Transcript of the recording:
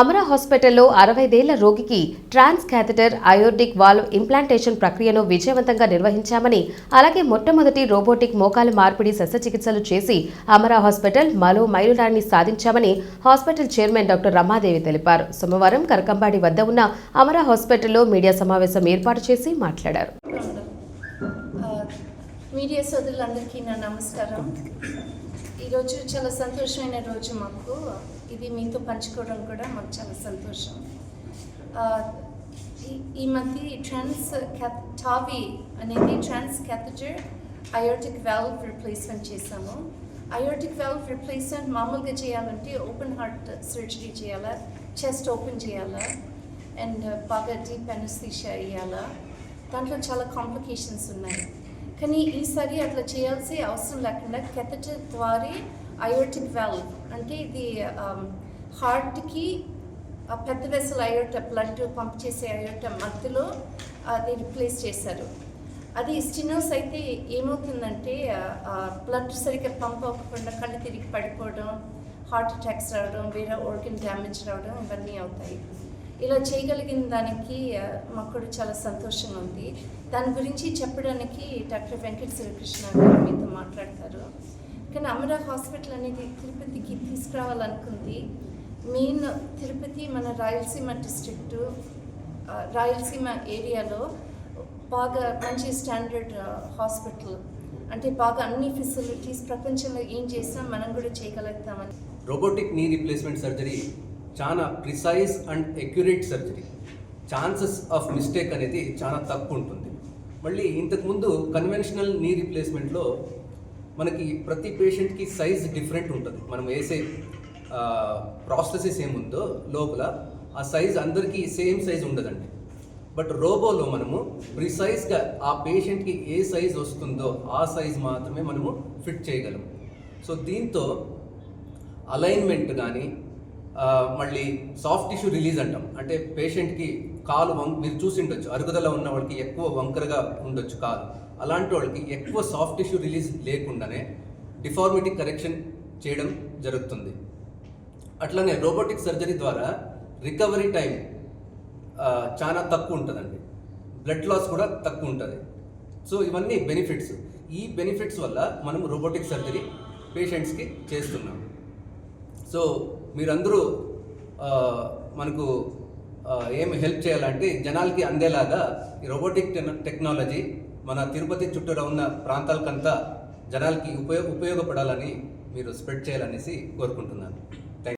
అమరా హాస్పిటల్లో అరవైదేళ్ళ రోగికి transcatheter aortic valve implantation ప్రక్రియను విజయవంతంగా నిర్వహించామని అలాగే మొట్టమొదటి రోబోటిక్ మోకాలు మార్పిడి శస్త్రచికిత్సలు చేసి అమరా హాస్పిటల్ మరో మైలురాయిని సాధించామని హాస్పిటల్ చైర్మన్ డాక్టర్ రమాదేవి తెలిపారు. సోమవారం కరకంబాడి వద్ద ఉన్న అమరా హాస్పిటల్లో మీడియా సమావేశం ఏర్పాటు చేసి మాట్లాడారు. మీడియా సోదరులందరికీ నా నమస్కారం. ఈరోజు చాలా సంతోషమైన రోజు మాకు. ఇది మీతో పంచుకోవడం కూడా మాకు చాలా సంతోషం. ఈ- ఈ మధ్య ట్రాన్స్ టావి అనేది transcatheter aortic valve replacement చేశాము. అయోటిక్ వాల్వ్ రిప్లేస్మెంట్ మామూలుగా చేయాలంటే ఓపెన్ హార్ట్ సర్జరీ చేయాలా? చెస్ట్ ఓపెన్ చేయాలా? అండ్ uh, బాగా డీప్ అనస్థీషియా వేయాలా దాంట్లో చాలా కాంప్లికేషన్స్ ఉన్నాయి. కానీ ఈసారి అట్లా చేయాల్సి అవసరం లేకుండా కెథటర్ ద్వారా అయోటిక్ వెల్ అంటే ఇది um, హార్ట్కి పెద్ద వెసల్ అయోట బ్లడ్ పంప్ చేసే అయోట మధ్యలో అది రిప్లేస్ చేశారు. అది స్టినోస్ అయితే ఏమవుతుందంటే బ్లడ్ సరిగ్గా పంప్ అవ్వకుండా కళ్ళు తిరిగి పడిపోవడం హార్ట్ అటాక్స్ రావడం వేరే ఆర్గన్ డ్యామేజ్ రావడం ఇవన్నీ అవుతాయి. ఇలా చేయగలిగిన దానికి మాకు కూడా చాలా సంతోషంగా ఉంది. దాని గురించి చెప్పడానికి డాక్టర్ వెంకట శ్రీకృష్ణ గారు మీతో మాట్లాడతారు. కానీ అమరా హాస్పిటల్ అనేది తిరుపతికి తీసుకురావాలనుకుంది. మెయిన్ తిరుపతి మన రాయలసీమ డిస్ట్రిక్టు రాయలసీమ ఏరియాలో బాగా మంచి స్టాండర్డ్ హాస్పిటల్. అంటే బాగా అన్ని ఫెసిలిటీస్ ప్రపంచంలో ఏం చేసినా మనం కూడా చేయగలుగుతామని. రోబోటిక్ నీ రిప్లేస్మెంట్ సర్జరీ చాలా precise and accurate surgery. Chances of mistake అనేది చాలా తక్కువ ఉంటుంది. మళ్ళీ ఇంతకుముందు కన్వెన్షనల్ నీ రీప్లేస్మెంట్లో మనకి ప్రతి పేషెంట్కి సైజ్ డిఫరెంట్ ఉంటుంది. మనం వేసే ప్రాసెసెస్ ఏముందో లోపల ఆ సైజ్ అందరికీ సేమ్ సైజ్ ఉండదండి. బట్ రోబోలో మనము ప్రిసైజ్గా ఆ పేషెంట్కి ఏ సైజ్ వస్తుందో ఆ సైజ్ మాత్రమే మనము ఫిట్ చేయగలం సో దీంతో అలైన్మెంట్ కానీ మళ్ళీ సాఫ్ట్ టిష్యూ రిలీజ్ అంటాం. అంటే పేషెంట్కి కాలు వం మీరు చూసి ఉండొచ్చు. అరుగుదల ఉన్న వాళ్ళకి ఎక్కువ వంకరగా ఉండొచ్చు కాలు. అలాంటి వాళ్ళకి ఎక్కువ సాఫ్ట్ టిష్యూ రిలీజ్ లేకుండానే డిఫార్మిటీ కరెక్షన్ చేయడం జరుగుతుంది. అట్లనే రోబోటిక్ సర్జరీ ద్వారా రికవరీ టైం చాలా తక్కువ ఉంటుందండి. బ్లడ్ లాస్ కూడా తక్కువ ఉంటుంది. సో ఇవన్నీ బెనిఫిట్స్ ఈ బెనిఫిట్స్ వల్ల మనం రోబోటిక్ సర్జరీ పేషెంట్స్కి చేస్తున్నాం. సో మీరందరూ మనకు ఏమి హెల్ప్ చేయాలంటే జనాలకి అందేలాగా ఈ రోబోటిక్ టెక్- టెక్నాలజీ మన తిరుపతి చుట్టూరా ఉన్న ప్రాంతాలకంతా జనాలకి ఉపయోగ ఉపయోగపడాలని మీరు స్ప్రెడ్ చేయాలనేసి కోరుకుంటున్నాను.